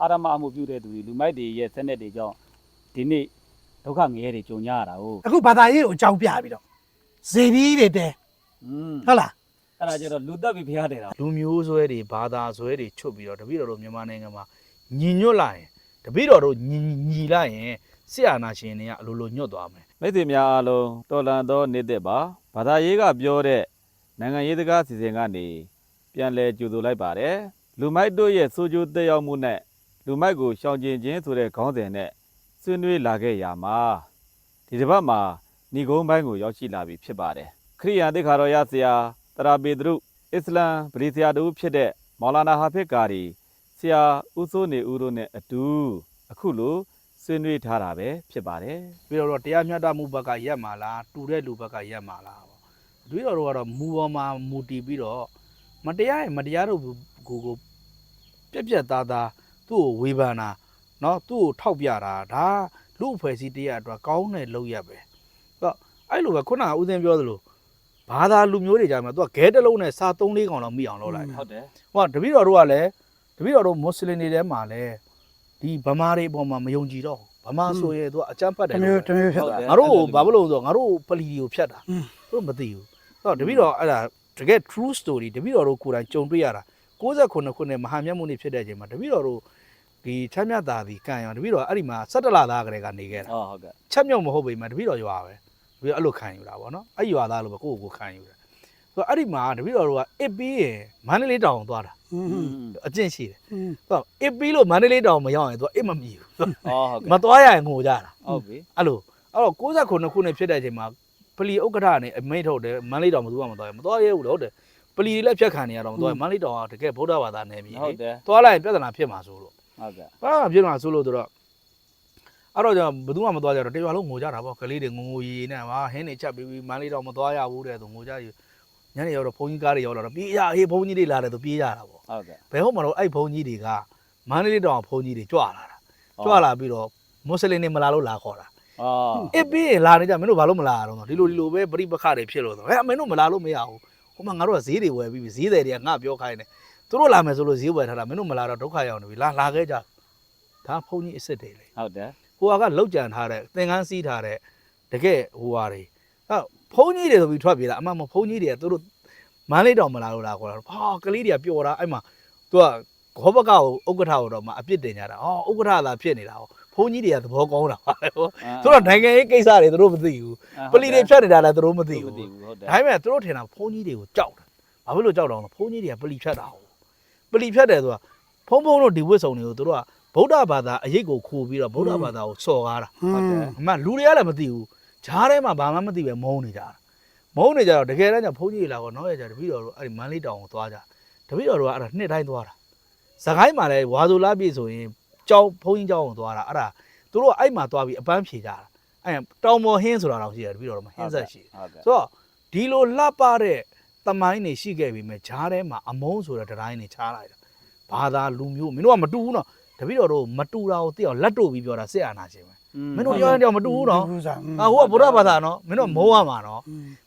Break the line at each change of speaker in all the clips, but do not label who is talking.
အာရမအမှုပြုတဲ့သူတွေလူမိုက်တွေရဲ့စနစ်တွေကြောင့်ဒီနေ့ဒုက္ခငရဲတွေကြုံကြရတာဟုတ်
အခုဘာသာရေးကိုအကြောင်းပြပြီးတော့ဇေဒီတွေတဲ
อืม
ဟုတ်လား
အဲ့ဒါကျတော့လူတက်ပြီးဖျားတယ်တာ
လူမျိုးဆွဲတွေဘာသာဆွဲတွေချွတ်ပြီးတော့တပည့်တော်တို့မြန်မာနိုင်ငံမှာညီညွတ်လာရင်တပည့်တော်တို့ညီညီလာရင်ဆရာနာရှင်တွေကအလိုလိုညွတ်သွားမယ်
မိတ်ဆွေများအားလုံးတော်လန်သောနေ့သက်ပါဘာသာရေးကပြောတဲ့နိုင်ငံရေးစကားစီစဉ်ကနေပြန်လဲကြိုဆိုလိုက်ပါတယ်လူမိုက်တို့ရဲ့စိုးကြိုးတက်ရောက်မှုနဲ့ လူမိုက်ကိုရှောင်ကျဉ်ခြင်းဆိုတဲ့ခေါင်းစဉ်နဲ့ဆွေးနွေးလာခဲ့ရမှာဒီတစ်ပတ်မှာဏီကုန်းပိုင်းကိုရောက်ရှိလာပြီဖြစ်ပါတယ်ခရိယန်တိခါတော်ရဆရာတရာပေဒရုအစ္စလမ်ဗလီဆရာတို့ဖြစ်တဲ့မော်လာနာဟာဖစ်ကာရီဆရာဦးစိုးနေဦးတို့နဲ့အတူအခုလိုဆွေးနွေးထားတာပဲဖြစ်ပါတယ်
ပြီးတော့တရားမျှတမှုဘက်ကရက်မှာလားတူတဲ့လူဘက်ကရက်မှာလားပေါ့တပည့်တော်တို့ကတော့မူပေါ်မှာမူတည်ပြီးတော့မတရားရင်မတရားတို့ကိုကိုပြက်ပြက်သားသား သူ့ကိုဝေဖန်တာเนาะသူ့ကိုထောက်ပြတာဒါလူအဖွဲ့အစည်းတရားအတွက်ကောင်းတဲ့လုပ်ရက်ပဲဆိုတော့အဲ့လိုပဲခုနကဦးစင်းပြောသလိုဘာသာလူမျိုးတွေကြမှာသူကဂဲတစ်လုံးနဲ့စာ၃၄កောင်လောက်မိအောင်လုပ်လိုက်တာ
ဟုတ်တယ်
ဟောတပည့်တော်တို့ကလည်းတပည့်တော်တို့မွတ်စလင်တွေထဲမှာလည်းဒီဗမာတွေအပေါ်မှာမယုံကြည်တော့ဘူးဗမာဆိုရင်သူကအကြမ်းဖက်တယ်
တ
လို့
မျိုး
ပဲ
တမျိုးဖြစ်သွား
ငါတို့ဘာဖြစ်လို့လဲဆိုတော့ငါတို့ပလီကိုဖြတ်တာ
อืม
သူတို့မသိဘူးအဲ့တော့တပည့်တော်အဲ့ဒါတကယ် true story တပည့်တော်တို့ကိုယ်တိုင်ကြုံတွေ့ရတာ 69ခုနှစ်မဟာမြတ်မုန်ဖြစ်တဲ့အချိန်မှာတပည့်တော်တို့ဒီချမ်းမြသာဒီကံရောတပည့်တော်အဲ့ဒီမှာ17လသားကလေးကနေခဲ့တာ
ဟုတ်ကဲ့
ချက်မြုံမဟုတ်ပေမဲ့တပည့်တော်ရွာပဲတပည့်အဲ့လိုခံယူတာပေါ့နော်အဲ့ရွာသားလိုပဲကိုယ့်ကိုယ်ကိုခံယူတာဆိုတော့အဲ့ဒီမှာတပည့်တော်တို့ကအစ်ပြီးရင်မန္တလေးတောင်သွားတာအကျင့်ရှိတယ်သူကအစ်ပြီးလို့မန္တလေးတောင်မရောက်ရင်သူကအစ်မမီဘူး
ဟုတ်ကဲ့
မသွားရရင်ငိုကြတာ
ဟုတ်ပြီ
အဲ့လိုအဲ့တော့69ခုနှစ်ဖြစ်တဲ့အချိန်မှာဖလီဥက္ကဋ္ဌနဲ့အမိတ်ထုတ်တယ်မန္တလေးတောင်မသူကမသွားရမသွားရဘူးလေဟုတ်တယ် ပလီတွေလည်းဖြတ်ခံနေရတော့မသွားရမန္တလေးတောင်ကတကယ်ဗုဒ္ဓဘာသာနယ်မြေ
ဟုတ်တယ်
သွားလိုက်ရင်ပြဿနာဖြစ်မှာဆိုလို့
ဟုတ်ကဲ့
ဘာမှဖြစ်မှာဆိုလို့ဆိုတော့အဲ့တော့ကျွန်တော်ဘယ်သူမှမသွားကြတော့တရွာလုံးငိုကြတာပေါ့ကလေးတွေငိုငိုရီရီနဲ့ဟာဟင်းနေချက်ပြီးပြီးမန္တလေးတောင်မသွားရဘူးတဲ့ဆိုငိုကြရီညနေရောက်တော့ဘုန်းကြီးကားတွေရောက်လာတော့ပြေးရဟေးဘုန်းကြီးတွေလာတယ်ဆိုပြေးရတာပေါ့
ဟုတ်ကဲ့
ဘယ်ဟုတ်မှာတော့အဲ့ဘုန်းကြီးတွေကမန္တလေးတောင်ဘုန်းကြီးတွေကြွလာတာကြွလာပြီးတော့မွတ်စလင်တွေမလာလို့လာခေါ်တာ
အော်
အစ်ပြီးရင်လာနေကြမင်းတို့ဘာလို့မလာရတော့ဒီလိုဒီလိုပဲပြိပခတွေဖြစ်လို့ဆိုဟဲ့မင်းတို့မလာလို့မရဘူး ဟိုမှာငါတို့ကဈေးတွေဝယ်ပြီးပြီဈေးတယ်တွေကငါပြောခိုင်းတယ်သူတို့လာမယ်ဆိုလို့ဈေးဝယ်ထားတာမင်းတို့မလာတော့ဒုက္ခရောက်နေပြီလာလာခဲ့ကြဒါဖုန်းကြီးအစ်စ်တွေလေ
ဟုတ်တယ်
ဟိုကလောက်ကြံထားတဲ့သင်္ကန်းစီးထားတဲ့တကယ်ဟိုဟာတွေအဲဖုန်းကြီးတွေဆိုပြီးထွက်ပြေးလာအမှမဖုန်းကြီးတွေကသူတို့မန်းလေးတောင်မလာလို့လာခေါ်တာဟာကလေးတွေကပျော်တာအဲ့မှာသူကခေါဘကကိုဥက္ကဋ္ဌကိုတော့မှအပြစ်တင်ကြတာဟောဥက္ကဋ္ဌသာဖြစ်နေတာဟော ဖုန်းကြီးတွေကသဘောကောင်းတာပါလေဟောသူတို့နိုင်ငံရေးကိစ္စတွေသူတို့မသိဘူးပလီတွေဖြတ်နေတာလည်းသူတို့မသိ
မ
ဘူး
သိဘူးဟုတ်တယ်
ဒါပေမဲ့သူတို့ထင်တာဖုန်းကြီးတွေကိုကြောက်တယ်ဘာဖြစ်လို့ကြောက်တော့လဲဖုန်းကြီးတွေကပလီဖြတ်တာဟုတ်ပလီဖြတ်တယ်ဆိုတာဖုန်းဖုန်းတို့ဒီဝတ်စုံတွေကိုသူတို့ကဗုဒ္ဓဘာသာအရေးကိုခိုးပြီးတော့ဗုဒ္ဓဘာသာကိုစော်ကားတာ
ဟုတ်တယ်
အမှလူတွေကလည်းမသိဘူးဂျားထဲမှာဘာမှမသိပဲမုန်းနေကြတာမုန်းနေကြတော့တကယ်တမ်းကျဖုန်းကြီးတွေလာတော့နောက်ရကြတပည့်တော်တို့အဲ့ဒီမန်းလေးတောင်ကိုသွားကြတပည့်တော်တို့ကအဲ့ဒါနှစ်တိုင်းသွားတာစကိုင်းမှာလည်းဝါဆိုလာပြည့်ဆိုရင် ကြောက်ဖုန်းကြီးကြောက်ကိုသွားတာအဲ့ဒါသူတို့ကအဲ့မှာသွားပြီးအပန်းဖြေကြတာအဲ့တောင်မော်ဟင်းဆိုတာတော့ရှိတယ်တပည့်တော်တို့မှာဟင်းဆက်ရှိတယ်
ဟုတ်ကဲ့
ဆိုတော့ဒီလိုလှပတဲ့တမိုင်းတွေရှိခဲ့ပြီမဲ့ဂျားထဲမှာအမုန်းဆိုတဲ့တိုင်းတွေချားလိုက်တာဘာသာလူမျိုးမင်းတို့ကမတူဘူးနော်တပည့်တော်တို့မတူတာကိုသိအောင်လက်တို့ပြီးပြောတာစစ်အာဏာရှင်ပဲမင်းတို့ပြောရင်တော့မတူဘူးနော်အာဟိုကဗုဒ္ဓဘာသာနော်မင်းတို့မိုးရမှာနော်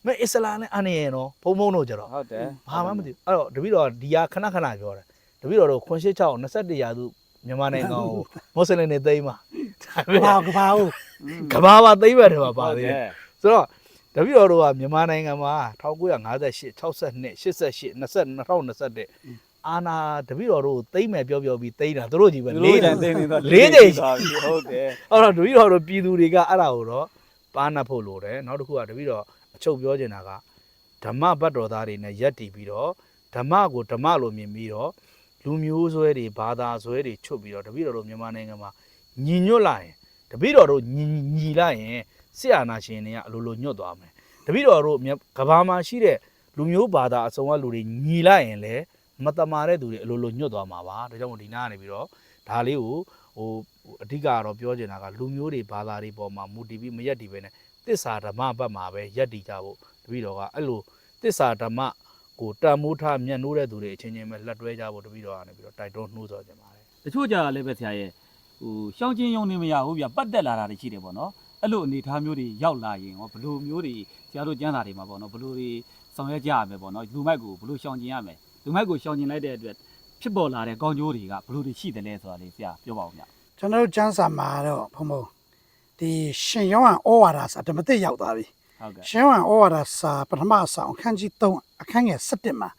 မင်းအစ္စလာမ်နဲ့အန်ရယ်နော်ဘုံဘုံတို့ကြတော့
ဟုတ်တယ်
ဘာမှမသိဘူးအဲ့တော့တပည့်တော်ဒီဟာခဏခဏပြောတယ်တပည့်တော်တို့ခွန်ရှစ်ချောင်း21ရာစု မြန်မာနိုင်ငံကိုမွတ်စလင်တွေသိမ်းမှာဒါပေ
ဘာ
မဲ့
ကဘာဟုတ်
ကဘာပါသိမ်းမယ်တယ်မှာပါ
ဟုတ်
သေး
တ
တယ်
ယ်
ဆိုတော့တပည့်တော်တို့ကမြန်မာနိုင်ငံမှာ1958 62 88 2021အာနာတပည့်တော်တို့သိမ့်မယ်ပြောပြောပြီးသိမ့်တာသူတို့ကြီးပဲ
သူ
လေး
တို့
တယ်
တန်းသိနေတော့
လေးချိန်
သွားပြီဟုတ်တယ်
အဲ့တော့တပည့်တော်တို့ပြည်သူတွေကအဲ့ဒါကိုတော့ပါဏတ်ဖို့လိုတယ်နောက်တစ်ခုကတပည့်တော်အချုပ်ပြောချင်တာကဓမ္မဘတ်တော်သားတွေနဲ့ယက်တည်ပြီးတော့ဓမ္မကိုဓမ္မလိုမြင်ပြီးတော့ လူမျိုးဆွဲတွေဘာသာဆွဲတွေချွတ်ပြီးတော့တပည့်တော်တို့မြန်မာနိုင်ငံမှာညီညွတ်လာရင်တပည့်တော်တို့ညီညီလိုက်ရင်ဆရာနာရှင်တွေကအလိုလိုညွတ်သွားမယ်တပည့်တော်တို့မြတ်ကဘာမှာရှိတဲ့လူမျိုးဘာသာအစုံကလူတွေညီလိုက်ရင်လည်းမတမာတဲ့သူတွေအလိုလိုညွတ်သွားမှာပါဒါကြောင့်မို့ဒီနားကနေပြီးတော့ဒါလေးကိုဟိုအဓိကကတော့ပြောချင်တာကလူမျိုးတွေဘာသာတွေပေါ်မှာမူတည်ပြီးမရက်တည်ပဲနဲ့တစ္ဆာဓမ္မဘက်မှာပဲရက်တည်ကြဖို့တပည့်တော်ကအဲ့လိုတစ္ဆာဓမ္မ ကိုတန်မိုးထားမြတ်နိုးတဲ့သူတွေအချင်းချင်းပဲလက်တွဲကြဖို့တပည့်တော်ကနေပြီးတော့တိုက်တွန်းနှိုးဆော်ကြပါတယ်
တချို့ကြလည်းပဲဆရာရဲ့ဟိုရှောင်းချင်းယုံနေမရဘူးဗျပတ်သက်လာတာတွေရှိတယ်ပေါ့နော်အဲ့လိုအနေအထားမျိုးတွေရောက်လာရင်ဟောဘယ်လိုမျိုးတွေဆရာတို့ကျမ်းစာတွေမှာပေါ့နော်ဘယ်လိုတွေဆောင်ရွက်ကြရမယ်ပေါ့နော်လူမိုက်ကိုဘယ်လိုရှောင်ကျင်ရမယ်လူမိုက်ကိုရှောင်ကျင်လိုက်တဲ့အတွက်ဖြစ်ပေါ်လာတဲ့ကောင်းကျိုးတွေကဘယ်လိုတွေရှိတယ်လဲဆိုတာလေးဆရာပြောပါဦးဗျာ
ကျွန်တော်တို့ကျမ်းစာမှာတော့ဘုံဘုံဒီရှင်ယောဟန်ဩဝါဒစာဓမ္မသစ်ရောက်သွားပြီ
ဟုတ်ကဲ့
ရှင်ယောဟန်ဩဝါဒစာပထမဆောင်အခန်းကြီး3 အခန်းငယ်17မှာ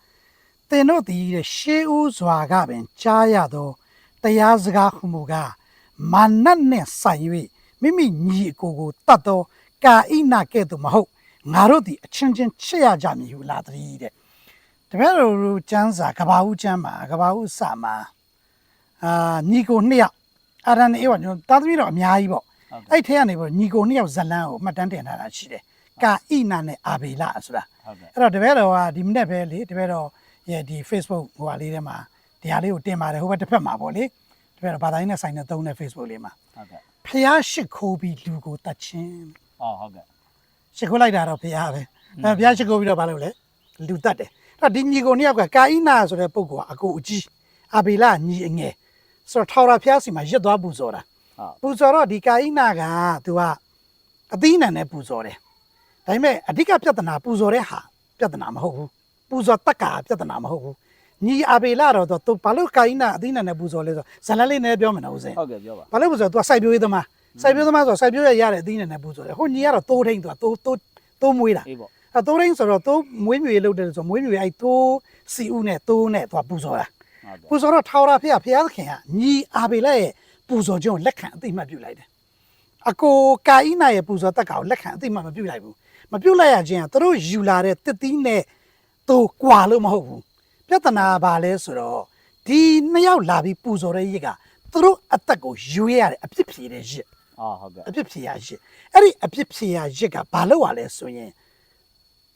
သင်တို့သည်တဲ့ရှေးဦးစွာကပင်ကြားရသောတရားစကားဟုမူကားမာနတ်နှင့်ဆိုင်၍မိမိညီအကိုကိုတတ်သောကာဣနကဲ့သို့မဟုတ်ငါတို့သည်အချင်းချင်းချစ်ရကြမည်ဟုလာတည်းတဲ့တပည့်တော်တို့ကျမ်းစာကဘာဦးကျမ်းမှာကဘာဦးစာမှာအာညီကိုနှစ်ယောက်အာရန်အေးကကျွန်တော်တာသမီတော့အများကြီးပေါ့
ဟုတ်ကဲ့
အဲ့ထဲကနေပေါ့ညီကိုနှစ်ယောက်ဇလန်းကိုမှတ်တမ်းတင်ထားတာရှိတယ် ကာဣနာနဲ့အာဘေလဆိုတာ
ဟုတ်ကဲ့
အဲ့တော့တပည့်တော်ကဒီမနေ့ပဲလေတပည့်တော်ရဲ့ဒီ Facebook ဟိုဟာလေးထဲမှာဒီဟာလေးကိုတင်ပါတယ်ဟိုဘက်တစ်ဖက်မှာပေါ့လေတပည့်တော်ဘာသာရေးနဲ့ဆိုင်တဲ့သုံးတဲ့ Facebook လေးမှာ
ဟုတ်ကဲ့
ဖျားရှိခိုးပြီးလူကိုတတ်ချင်း
အော်ဟုတ်ကဲ့
ရှိခိုးလိုက်တာတော့ဖျားပဲအဲဖျားရှိခိုးပြီးတော့ဘာလုပ်လဲလူတတ်တယ်အဲ့တော့ဒီညီကိုနှစ်ယောက်ကကာဣနာဆိုတဲ့ပုဂ္ဂိုလ်ကအကိုအကြီးအာဘေလညီအငယ်ဆိုတော့ထော်ရာဖျားစီမှာရစ်သွားပူဇော်တာ
ဟုတ်
ပူဇော်တော့ဒီကာဣနာကသူကအသီးနှံနဲ့ပူဇော်တယ် ဒါပေမဲ့အဓိကပြဿနာပူဇော်တဲ့ဟာပြဿနာမဟုတ်ဘူးပူဇော်တက်ကပြဿနာမဟုတ်ဘူးညီအာဘေလာတော့သူဘာလို့ကာဣနာအသီးနှံနဲ့ပူဇော်လဲဆိုဇလန်လေးနဲ့ပြောမယ်နော်ဦးစင်
ဟုတ်ကဲ့ပြောပါ
ဘာလို့ပူဇော်သူကစိုက်ပျိုးရေးသမားစိုက်ပျိုးသမားဆိုတော့စိုက်ပျိုးရရတဲ့အသီးနှံနဲ့ပူဇော်တယ်ဟိုညီကတော့တိုးထိန်သူကတိုးတိုးတိုးမွေးတာ
အေးပေါ့
အဲတိုးထိန်ဆိုတော့တိုးမွေးမြူရေးလုပ်တယ်ဆိုတော့မွေးမြူရေးအဲတိုးစီဦးနဲ့တိုးနဲ့သူကပူဇော်တာ
ဟုတ်ကဲ့
ပူဇော်တော့ထာဝရဘုရားဘုရားသခင်ကညီအာဘေလက်ရဲ့ပူဇော်ခြင်းကိုလက်ခံအသိအမှတ်ပြုလိုက်တယ်။အကိုကာဣနာရဲ့ပူဇော်တက်ကောင်ကိုလက်ခံအသိအမှတ်မပြုလိုက်ဘူး။ မပြုလိုက်ရခြင်းကသူတို့ယူလာတဲ့တစ်သီးနဲ့သူကွာလို့မဟုတ်ဘူး။ပြဿနာကဘာလဲဆိုတော့ဒီနှစ်ယောက်လာပြီးပူဇော်တဲ့ရစ်ကသူတို့အသက်ကိုယူရရတယ်အပြစ်ဖြေတဲ့ရစ်
အော်ဟုတ်ကဲ့
အပြစ်ဖြေရရစ်အဲ့ဒီအပြစ်ဖြေရရစ်ကဘာလို့ ਆ လဲဆိုရင်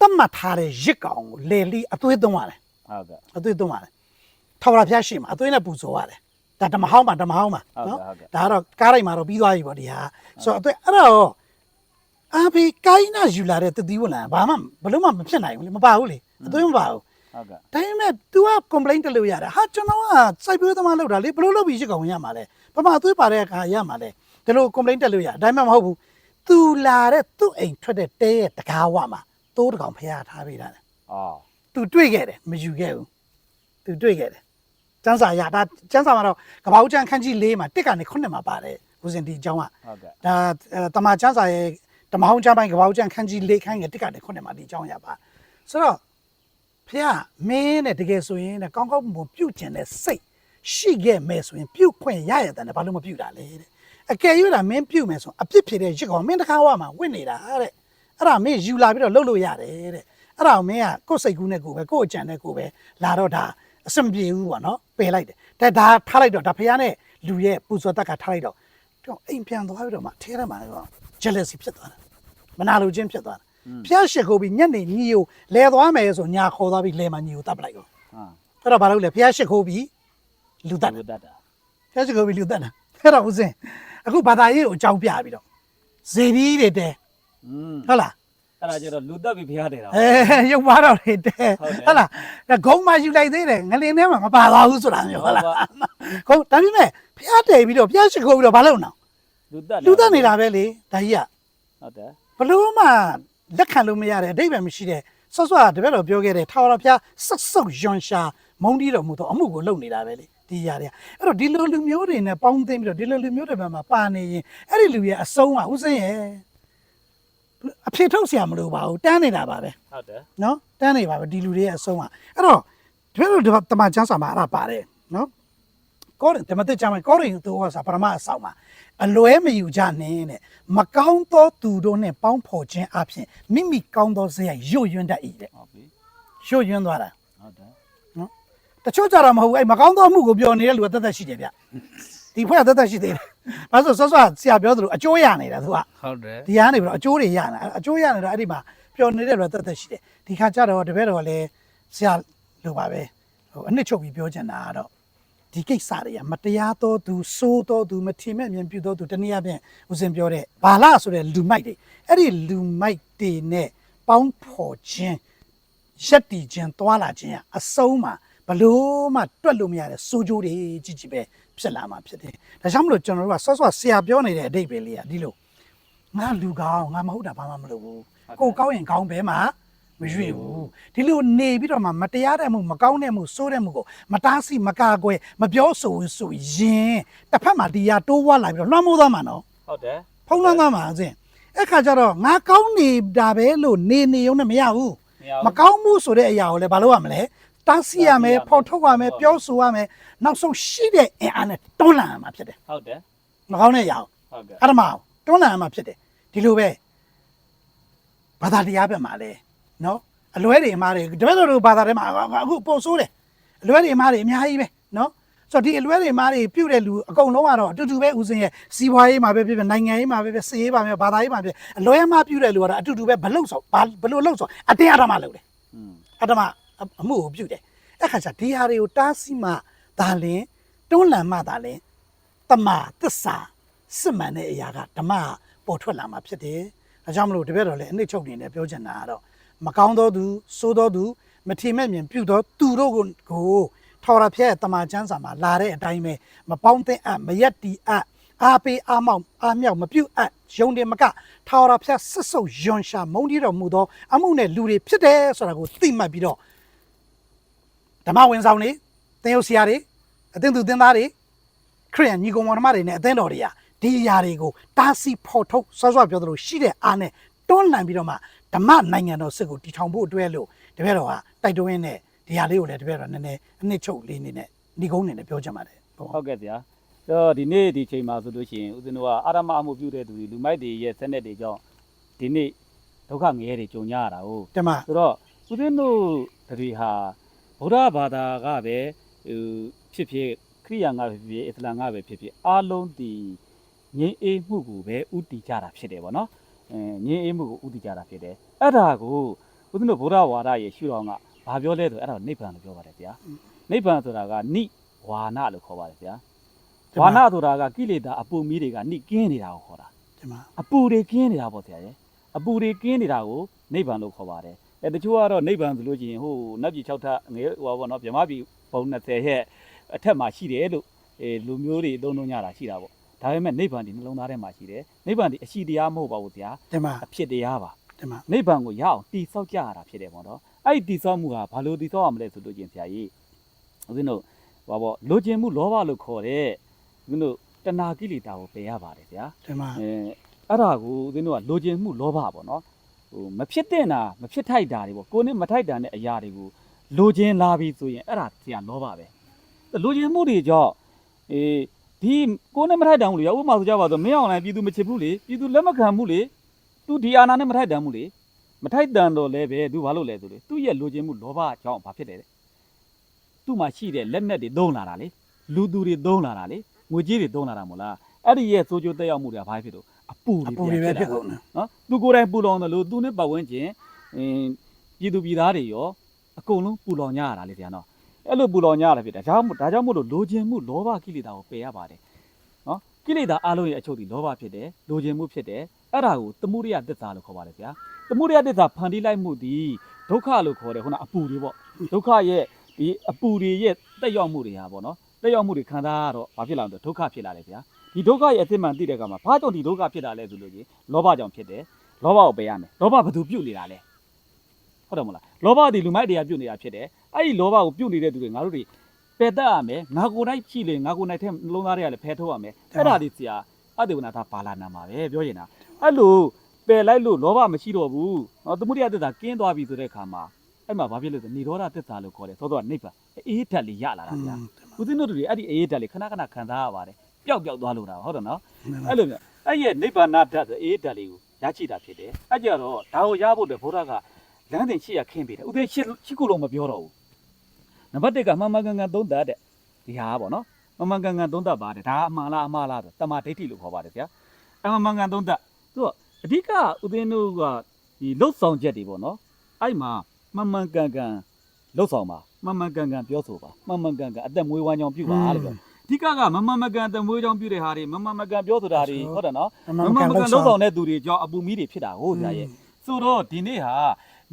တတ်မှတ်ထားတဲ့ရစ်ကောင်ကိုလေလီအသွေးသွင်းရတယ်
ဟုတ်ကဲ့
အသွေးသွင်းရတယ်ထာဝရဘုရားရှိမှာအသွေးနဲ့ပူဇော်ရတယ်ဒါဓမ္မဟောင်းမှာဓမ္မဟောင်းမှာ
ဟုတ်ကဲ့
နော်
ဟုတ်ကဲ့
ဒါကတော့ကားရိုက်မှာတော့ပြီးသွားပြီပေါ့ဒီဟာဆိုတော့အသွေးအဲ့တော့ အာဘီကိုင်းနာယူလာတဲ့တတိဝလန်ဘာမှဘလို့မှမဖြစ်နိုင်ဘူးလေမပါဘူးလေအသွေးမပါဘူး
ဟုတ်ကဲ့
ဒါပေမဲ့ तू က complaint တက်လို့ရတယ်ဟာကျွန်တော်ကစိုက်ပျိုးသမားလောက်တာလေဘလို့လုပ်ပြီးရှစ်ကောင်ရမှာလဲဘာမှအသွေးပါတဲ့အခါရမှာလဲဒီလို complaint တက်လို့ရဒါပေမဲ့မဟုတ်ဘူး तू လာတဲ့သူ့အိမ်ထွက်တဲ့တဲရဲ့တကားဝမှာတိုးတကောင်ဖျားထားပေးတာလေ
အော်
သူတွေ့ခဲ့တယ်မယူခဲ့ဘူးသူတွေ့ခဲ့တယ်ကျန်းစာရဒါကျန်းစာမှာတော့ကပောက်ကျန်းခန်းကြီး၄မှာတစ်ကနေခုနှစ်မှာပါတယ်ဦးစင်ဒီအကြောင်းက
ဟုတ်ကဲ့
ဒါအဲတမန်ကျန်းစာရဲ့ ဓမ္မဟောင်းကျမ်းပိုင်းကပောက်ကျန်းခန်းကြီး၄ခန်းငယ်တစ်ကနေခုနှစ်မှာဒီအကြောင်းရပါဆိုတော့ဖះမင်းနဲ့တကယ်ဆိုရင်တဲ့ကောင်းကောင်းမွန်ပြုတ်ကျင်တဲ့စိတ်ရှိခဲ့မယ်ဆိုရင်ပြုတ်ခွင့်ရရတဲ့ဘာလို့မပြုတ်တာလဲတဲ့အကယ်၍ဒါမင်းပြုတ်မယ်ဆိုအပြစ်ဖြစ်တဲ့ရစ်ကောင်မင်းတကားဝမှာဝင့်နေတာတဲ့အဲ့ဒါမင်းယူလာပြီးတော့လှုပ်လို့ရတယ်တဲ့အဲ့ဒါကိုမင်းကကိုယ်စိတ်ကူးနဲ့ကိုယ်ပဲကိုယ်အကြံနဲ့ကိုယ်ပဲလာတော့ဒါအဆင်မပြေဘူးပေါ့နော်ပယ်လိုက်တယ်ဒါဒါထားလိုက်တော့ဒါဖះနဲ့လူရဲ့ပူဇော်တက်ကထားလိုက်တော့တော့အိမ်ပြန်သွားပြီးတော့မှထဲထဲမှာတော့ jealousy ဖြစ်သွားတာမနာလိုခြင်းဖြစ်သွားတာဖះရှစ်ခိုးပြီးညနေညီကိုလဲသွားမယ်ဆိုညာခေါ်သွားပြီးလဲမှာညီကိုတတ်ပလိုက်တော့
ဟာ
အဲ့တော့ဘာလို့လဲဖះရှစ်ခိုးပြီးလူတတ်
လူတတ်တာ
ဖះရှစ်ခိုးပြီးလူတတ်တာအဲ့တော့ဦးစင်အခုဘာသာရေးကိုအကြောင်းပြပြီးတော့ဇေဒီတွေတဲ
อืม
ဟုတ်လား
အဲ့ဒါကျတော့လူတက်ပြီးဖျားတယ်တော့
အဲရုပ်ပါတော့တွေတဲ
ဟုတ်တယ်
ဟုတ်လားဒါဂုံးမယူလိုက်သေးတယ်ငလင်းထဲမှာမပါသွားဘူးဆိုတာမျိုးဟုတ်လားဂုံးဒါပေမဲ့ဖျားတယ်ပြီးတော့ဖျားရှိခိုးပြီးတော့ဘာလုပ်နော်
လူတက်
လူသက်နေတာပဲလေဒါကြီးက
ဟုတ်တယ်
ဘလို့မှလက်ခံလို့မရတဲ့အတိတ်ပဲမရှိတဲ့ဆော့ဆော့ကတပည့်တော်ပြောခဲ့တဲ့ထာဝရဘုရားဆက်ဆုပ်ယွန်ရှာမုန်းတီးတော်မူသောအမှုကိုလုပ်နေတာပဲလေဒီຢာတွေကအဲ့တော့ဒီလိုလူမျိုးတွေနဲ့ပေါင်းသိမ့်ပြီးတော့ဒီလိုလူမျိုးတွေဘက်မှာပါနေရင်အဲ့ဒီလူရဲ့အဆုံးကဥစဉ်ရဲ့အဖြစ်ထုတ်เสียမလို့ပါဘူးတန်းနေတာပါပဲ
ဟုတ်တယ်
နော်တန်းနေပါပဲဒီလူတွေရဲ့အဆုံးอ่ะအဲ့တော့ဒီလိုဒီတမန်ကျမ်းစာမှာအဲ့ဒါပါတယ်နော် ကောရင်တမန်ကျမ်းမှာကောရင်သူကစာပရမအဆောင်မှာအလွဲမယူကြနဲ့တဲ့မကောင်းသောသူတို့နဲ့ပေါင်းဖော်ခြင်းအပြင်မိမိကောင်းသောစရိုက်ရွတ်ယွန်းတတ်၏တဲ့
ဟုတ်ပြီ
ရွတ်ယွန်းသွားတာ
ဟုတ်တယ်
တချို့ကြတော့မဟုတ်ဘူးအဲ့မကောင်းသောအမှုကိုပြောနေတဲ့လူကတသက်ရှိတယ်ဗျဒီဖွဲ့ကတသက်ရှိသေးတယ်ဘာလို့ဆိုဆော့ဆော့ဆရာပြောသလိုအကျိုးရနေတာသူက
ဟုတ်တယ်
ဒီကနေပြီးတော့အကျိုးတွေရနေအကျိုးရနေတော့အဲ့ဒီမှာပျော်နေတဲ့တော့တက်တက်ရှိတယ်ဒီခါကျတော့တပည့်တော်လည်းဆရာလိုပါပဲဟိုအနှစ်ချုပ်ပြီးပြောချင်တာကတော့ ဒီကိစ္စတွေကမတရားသောသူစိုးသောသူမထင်မဲ့မြင်ပြုသောသူတနည်းအားဖြင့်ဦးစင်ပြောတဲ့ဘာလဆိုတဲ့လူမိုက်တွေအဲ့ဒီလူမိုက်တွေနဲ့ပေါင်းဖော်ခြင်းရက်တီခြင်းတွာလာခြင်းကအဆုံးမှာဘလို့မှတွက်လို့မရတဲ့စိုးကြိုးတွေကြီးကြီးပဲဖြစ်လာမှာဖြစ်တယ်ဒါကြောင့်မလို့ကျွန်တော်တို့ကဆော့ဆော့ဆရာပြောနေတဲ့အဓိပ္ပာယ်လေးကဒီလိုငါလူကောင်းငါမဟုတ်တာဘာမှမလုပ်ဘူးကိုကောင်းရင်ကောင်းပဲမှာ မရွေ့ဘူးဒီလိုနေပြီးတော့မှမတရားတဲ့မှုမကောင်းတဲ့မှုဆိုးတဲ့မှုကိုမတားဆီးမကာကွယ်မပြောဆိုဘူးဆိုရင်တစ်ဖက်မှာဒီဟာတိုးဝါလာပြီးတော့လွှမ်းမိုးသွားမှာနော်
ဟုတ်တယ်
ဖုံးလွှမ်းသွားမှာအစဉ်အဲ့ခါကျတော့ငါကောင်းနေတာပဲလို့နေနေရုံနဲ့မရဘူး
မရဘူး
မကောင်းမှုဆိုတဲ့အရာကိုလည်းဘာလို့ရမလဲတားဆီးရမယ်
တားဆီးရမယ်
ဖော်ထုတ်ရမယ်
ဟုတ်
ပြောဆိုရမယ်နောက်ဆုံးရှိတဲ့အင်အားနဲ့တွန်းလှန်ရမှာဖြစ်တယ်
ဟုတ်တယ်
မကောင်းတဲ့အရာကို
ဟုတ်ကဲ့
အဲ့ဒါမှတွန်းလှန်ရမှာဖြစ်တယ်ဒီလိုပဲဘာသာတရားပဲမှာလဲ နော်အလွဲတွေအမားတွေတပည့်တော်တို့ဘာသာထဲမှာအခုပို့ဆိုးတယ်အလွဲတွေအမားတွေအများကြီးပဲနော်ဆိုတော့ဒီအလွဲတွေအမားတွေပြုတ်တဲ့လူအကုန်လုံးကတော့အတူတူပဲဦးစင်းရဲ့စီးပွားရေးမှာပဲဖြစ်ဖြစ်နိုင်ငံရေးမှာပဲဖြစ်ဖြစ်စီးရေးမှာပဲဘာသာရေးမှာဖြစ်အလွဲအမားပြုတ်တဲ့လူကတော့အတူတူပဲဘလုတ်ဆိုဘာဘလို့လုတ်ဆိုအတင်းအဓမ္မလုပ်တယ်
อืม
အတ္တမအမှုကိုပြုတ်တယ်အဲ့ခါကျဒီဟာတွေကိုတားဆီးမှဒါလင်တွန်းလှန်မှဒါလင်တမသစ္စာစစ်မှန်တဲ့အရာကဓမ္မပေါ်ထွက်လာမှာဖြစ်တယ်အဲကြောင့်မလို့တပည့်တော်လည်းအနစ်ချုပ်နေနဲ့ပြောချင်တာကတော့ မကောင်းသောသူဆိုးသောသူမထီမဲ့မြင်ပြုတ်သောသူတို့ကိုကိုထော်ရဖျက်တမန်ကျမ်းစာမှာလာတဲ့အတိုင်းပဲမပေါင်းတဲ့အပ်မရက်တီအပ်အားပေးအားမောက်အားမြောက်မပြုတ်အပ်ယုံတယ်မကထော်ရဖျက်ဆစ်ဆုပ်ယွန်ရှာမုန်းတီးတော်မူသောအမှုနဲ့လူတွေဖြစ်တယ်ဆိုတာကိုသိမှတ်ပြီးတော့ဓမ္မဝင်ဆောင်နေသင်ယုတ်ဆရာတွေအသင်းသူသင်သားတွေခရိယန်ညီကောင်မောင်နှမတွေနဲ့အသင်းတော်တွေကဒီအရာတွေကိုတားဆီးဖော်ထုတ်ဆော့ဆော့ပြောသလိုရှိတဲ့အားနဲ့ တွန်းလှန်ပြီးတော့မှဓမ္မနိုင်ငံတော်စစ်ကိုတည်ထောင်ဖို့အတွက်လို့တပည့်တော်ကတိုက်တွန်းရင်းနဲ့ဒီဟာလေးကိုလည်းတပည့်တော်နည်းနည်းအနှစ်ချုပ်လေးနေနဲ့ညီကုန်းနေနဲ့ပြောချင်ပါတယ်ဟုတ်
ဟုတ်ကဲ့ဗျာဆိုတော့ဒီနေ့ဒီချိန်မှာဆိုလို့ရှိရင်ဦးဇင်းတို့ကအာရမအမှုပြုတဲ့သူတွေလူမိုက်တွေရဲ့စနစ်တွေကြောင့်ဒီနေ့ဒုက္ခငရဲတွေကြုံကြရတာဟုတ်
တမ
ဆိုတော့ဦးဇင်းတို့တွေဟာဗုဒ္ဓဘာသာကပဲဟိုဖြစ်ဖြစ်ခရိယာန်ကပဲဖြစ်ဖြစ်အစ္စလာမ်ကပဲဖြစ်ဖြစ်အားလုံးဒီငြိမ်းအေးမှုကိုပဲဥတည်ကြတာဖြစ်တယ်ဗောနော် အဲငြိမ်းအေးမှုကိုဥတည်ကြတာဖြစ်တယ်အဲ့ဒါကိုဦးဇင်းတို့ဗုဒ္ဓဝါဒရဲ့ရှုတော်ကဘာပြောလဲဆိုအဲ့ဒါကိုနိဗ္ဗာန်လို့ပြောပါတယ်ဗျာနိဗ္ဗာန်ဆိုတာကနိဝါနလို့ခေါ်ပါတယ်ဗျာဝါနဆိုတာကကိလေသာအပူမီးတွေကနှိကင်းနေတာကိုခေါ်တာ
တမ
အပူတွေကင်းနေတာပေါ့ဆရာရဲ့အပူတွေကင်းနေတာကိုနိဗ္ဗာန်လို့ခေါ်ပါတယ်အဲတချို့ကတော့နိဗ္ဗာန်ဆိုလို့ရှိရင်ဟိုနတ်ပြည်6ထပ်ငယ်ဟိုပါဘောနော်ဗြဟ္မပြည်ပုံ20ရဲ့အထက်မှာရှိတယ်လို့အဲလူမျိုးတွေသုံးလုံးညတာရှိတာပေါ့ ဒါပေမဲ့နိဗ္ဗာန်ဒီနှလုံးသားထဲမှာရှိတယ်နိဗ္ဗာန်ဒီအရှိတရားမဟုတ်ပါဘူးဆရာ
တမ
အဖြစ်တရားပါ
တမ
နိဗ္ဗာန်ကိုရအောင်တည်ဆောက်ကြရတာဖြစ်တယ်ပေါ့နော်အဲ့ဒီတည်ဆောက်မှုဟာဘာလို့တည်ဆောက်ရမလဲဆိုလို့ချင်းဆရာကြီးဦးဇင်းတို့ဟောပေါ့လိုချင်မှုလောဘလို့ခေါ်တဲ့ဦးဇင်းတို့တဏှာကိလေသာကိုပယ်ရပါတယ်ဗျာ
တမ
အဲအဲ့ဒါကိုဦးဇင်းတို့ကလိုချင်မှုလောဘပေါ့နော်ဟိုမဖြစ်တဲ့နာမဖြစ်ထိုက်တာတွေပေါ့ကိုယ်နဲ့မထိုက်တာနဲ့အရာတွေကိုလိုချင်လာပြီဆိုရင်အဲ့ဒါဆရာလောဘပဲလိုချင်မှုတွေကြောင့်အေး ဒီကိုယ်နဲ့မထိုက်တန်ဘူးလေဥပမာဆိုကြပါဆိုမင်းအောင်လိုင်းပြည်သူမချစ်ဘူးလေပြည်သူလက်မခံဘူးလေ तू ဒီအာနာနဲ့မထိုက်တန်ဘူးလေမထိုက်တန်တော့လဲပဲ तू ဘာလို့လဲဆိုလေသူ့ရဲ့လိုချင်မှုလောဘကြောင့်ဘာဖြစ်လဲတဲ့သူ့မှာရှိတဲ့လက်နက်တွေသုံးလာတာလေလူသူတွေသုံးလာတာလေငွေကြီးတွေသုံးလာတာမို့လားအဲ့ဒီရဲ့စိုးကျိုးတက်ရောက်မှုတွေကဘာဖြစ်လို့အပူ
အ
တွေ
ပူတွေပဲဖြစ်ကုန်တယ်
နော်သူကိုယ်တိုင်ပူလောင်တယ်လို့သူနဲ့ပတ်ဝန်းကျင်အင်းပြည်သူပြည်သားတွေရောအကုန်လုံးပူလောင်ကြရတာလေဆရာနော် အဲ့လိုပူလောင်ကြရတာဖြစ်တယ်ဒါကြောင့်မို့ဒါကြောင့်မို့လို့လိုချင်မှုလောဘကိလေသာကိုပယ်ရပါတယ်နော်ကိလေသာအလုံးရဲ့အချုပ်ဒီလောဘဖြစ်တယ်လိုချင်မှုဖြစ်တယ်အဲ့ဒါကိုသမှုရိယသစ္စာလို့ခေါ်ပါတယ်ဆရာသမှုရိယသစ္စာဖန်တီးလိုက်မှုဒီဒုက္ခလို့ခေါ်တယ်ခုနအပူတွေပေါ့ဒုက္ခရဲ့ဒီအပူတွေရဲ့တက်ရောက်မှုတွေဟာပေါ့နော်တက်ရောက်မှုတွေခံစားရတော့ဘာဖြစ်လာလဲဆိုတော့ဒုက္ခဖြစ်လာတယ်ဗျာဒီဒုက္ခရဲ့အစစ်မှန်သိတဲ့အခါမှာဘာကြောင့်ဒီဒုက္ခဖြစ်တာလဲဆိုလို့ကြီးလောဘကြောင့်ဖြစ်တယ်လောဘကိုပယ်ရမယ်လောဘဘယ်သူပြုတ်နေတာလဲဟုတ်တယ်မဟုတ်လားလောဘဒီလူမိုက်တွေကပြုတ်နေတာဖြစ်တယ် အဲ့ဒီလောဘကိုပြုတ်နေတဲ့သူတွေငါတို့တွေပယ်တတ်ရမယ်ငါကိုယ်တိုင်ရှိလေငါကိုယ်တိုင်ထဲနှလုံးသားတွေကလည်းဖယ်ထုတ်ရမယ်အဲ့ဒါဒီဆရာအတေဝနာသာပါလာနာမှာပဲပြောရင်တာအဲ့လိုပယ်လိုက်လို့လောဘမရှိတော့ဘူးနော်သမုဒိယသစ္စာကင်းသွားပြီဆိုတဲ့အခါမှာအဲ့မှာဘာဖြစ်လို့လဲနိရောဓသစ္စာလို့ခေါ်တယ်သောသောကနိဗ္ဗာန်အေးဓာတ်လေးရလာတာဗျာဦးဇင်းတို့တွေအဲ့ဒီအေးဓာတ်လေးခဏခဏခံစားရပါတယ်ပျောက်ပျောက်သွားလို့တာဟုတ်တယ်နော်အဲ့လိုမျိုးအဲ့ရဲ့နိဗ္ဗာန်ဓာတ်ဆိုအေးဓာတ်လေးကိုရချိတာဖြစ်တယ်အဲ့ကြတော့ဒါကိုရဖို့အတွက်ဘုရားကလမ်းတင်ရှိရခင်းပေးတယ်ဥဒေရှိရှိခုလုံးမပြောတော့ဘူး နံပါတ်1ကမှန်မှန်ကန်ကန်သုံးသပ်တဲ့ဒီဟာပေါ့နော်မှန်မှန်ကန်ကန်သုံးသပ်ပါတယ်ဒါအမှန်လားအမှားလားဆိုတမာဒိဋ္ဌိလို့ခေါ်ပါတယ်ဗျာအမှန်မှန်ကန်သုံးသပ်သူကအဓိကဥဒင်းတို့ကဒီလှုပ်ဆောင်ချက်တွေပေါ့နော်အဲ့မှာမှန်မှန်ကန်ကန်လှုပ်ဆောင်ပါမှန်မှန်ကန်ကန်ပြောဆိုပါမှန်မှန်ကန်ကန်အသက်မွေးဝမ်းကြောင်းပြုပါလို့ပြောအဓိကကမမမကန်အသက်မွေးကြောင်းပြုတဲ့ဟာတွေမမမကန်ပြောဆိုတာတွေဟုတ်တယ်နော်မမမကန်လုံးဆောင်တဲ့သူတွေကြောင့်အပူမီးတွေဖြစ်တာဟုတ်ဆရာရဲ့ဆိုတော့ဒီနေ့ဟာ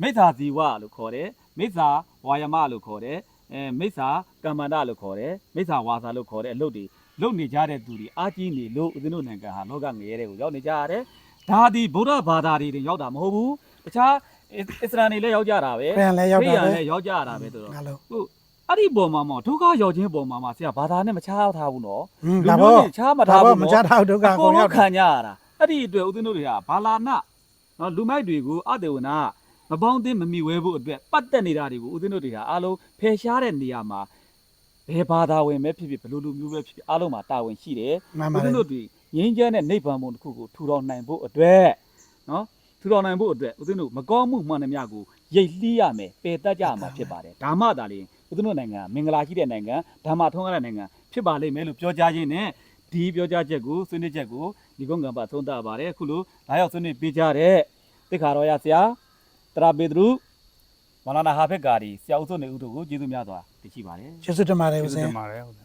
မိစ္ဆာဇီဝလို့ခေါ်တယ်မိစ္ဆာဝါယမလို့ခေါ်တယ် အဲမိစ္ဆာကမ္မန္တလို့ခေါ်တယ်မိစ္ဆာဝါစာလို့ခေါ်တဲ့အလုပ်တွေလုပ်နေကြတဲ့သူတွေအားကြီးနေလို့ဦးဇင်းတို့နိုင်ငံဟာလောကငရဲတဲ့ကိုရောက်နေကြရတယ်ဒါဒီဗုဒ္ဓဘာသာတွေတင်ရောက်တာမဟုတ်ဘူးတခြားအစ္စအစ္စလာမ်တွေလည်းရောက်ကြတာပဲ
ခရစ်ယာန်လည်းရောက်တာပဲ
ခရစ်ယာန်လည်းရောက်ကြတာပဲဆိုတော့
ငါလို့
ခုအဲ့ဒီပုံမှာမောဒုက္ခရောက်ခြင်းပုံမှာမှာဆရာဘာသာနဲ့မချားထားဘူးနော်
ဟင်း
လူ
ဒါ
မျိုး
ပေါ့
တွေချားမ
ဒါ
ထား
ပေါ့
ဘူး
မ
နော်
ချထားဒုက္ခ
အ
ကို
ကုန်
ရော
လုံး
က်
ခံကြရတာအဲ့ဒီအတွက်ဦးဇင်းတို့တွေကဘာလာနနော်လူမိုက်တွေကိုအတေဝနာ မပေါင်းသင်းမမိဝဲဖို့အတွက်ပတ်သက်နေတာတွေကိုဦးဇင်းတို့တွေကအားလုံးဖယ်ရှားတဲ့နေရာမှာဘယ်ဘာသာဝင်ပဲဖြစ်ဖြစ်ဘယ်လိုလူမျိုးပဲဖြစ်ဖြစ်အားလုံးမှာတာဝန်ရှိတယ်
မှန်
ဦး
ပါ
ဇ
လေ
င်းတို့ဒီငင်းကျန်းတဲ့နိဗ္ဗာန်ဘုံတစ်ခုကိုထူထောင်နိုင်ဖို့အတွက်နော်ထူထောင်နိုင်ဖို့အတွက်ဦးဇင်းတို့မကောင်းမှုမှန်သမျှကိုရိတ်လှီးရမယ်ပယ်တတ်ကြမှာဖြစ်ပါတယ်ဓမ္မသာလျှင်ဦးဇင်းတို့နိုင်ငံမင်္ဂလာရှိတဲ့နိုင်ငံဓမ္မထုံးကားတဲ့နိုင်ငံဖြစ်ပါလိမ့်မယ်လို့ပြောကြားခြင်းနဲ့ဒီပြောကြားချက်ကိုဆွေးနွေးချက်ကိုဒီကုန်းကံပါသုံးသပ်ပါတယ်အခုလိုလာရောက်ဆွေးနွေးပေးကြတဲ့တိခါတော်ရဆရာ တရာပေတရုမလာနာဟာဖက်ကာဒီဆရာဦးစုံနေဦးတို့ကိုကျေးဇူးများစွာတင်ရှိပါတယ်
ကျေးဇူးတင်ပါတယ်ဦးဇ
ကျေး
င်
ဇူးတင်ပါတယ်ဟုတ်တယ်